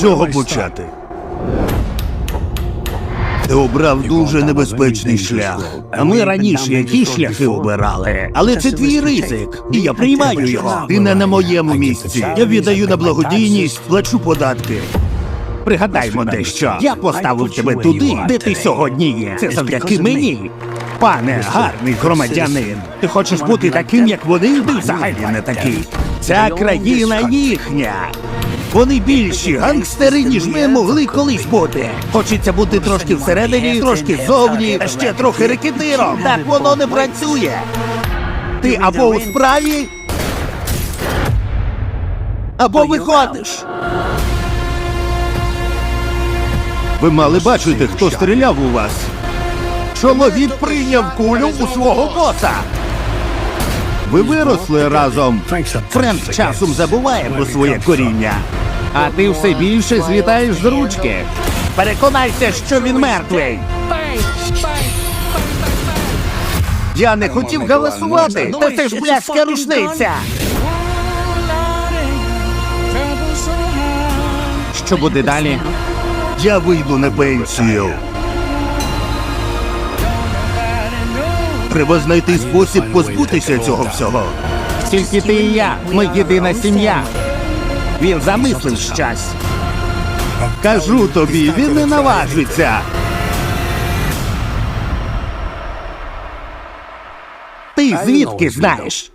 чого почати? Ти обрав дуже небезпечний шлях. А ми раніше які шляхи обирали. Але це твій ризик, і я приймаю його. Ти не на моєму місці. Я віддаю на благодійність, плачу податки. Пригадаймо дещо. Я поставив тебе туди, де ти сьогодні є. Це завдяки мені. Пане гарний громадянин, ти хочеш бути таким, як вони? Ти взагалі не такий. Ця країна їхня. Вони більші гангстери, ніж ми могли колись бути. Хочеться бути трошки всередині, трошки ззовні, а ще трохи рекетиром. Так воно не працює. Ти або у справі, або виходиш. Ви мали бачити, хто стріляв у вас. Чоловік прийняв кулю у свого боса. Ви виросли разом. Френк часом забуває про своє коріння. А ти все більше злітаєш з ручки. Переконайся, що він мертвий. Я не хотів галасувати, та це ж бляска рушниця. Що буде далі? Я вийду на пенсію. Треба знайти спосіб позбутися цього всього. Тільки ти і я, ми єдина сім'я. Він замислив щось. Кажу тобі, він не наважиться. Ти звідки знаєш?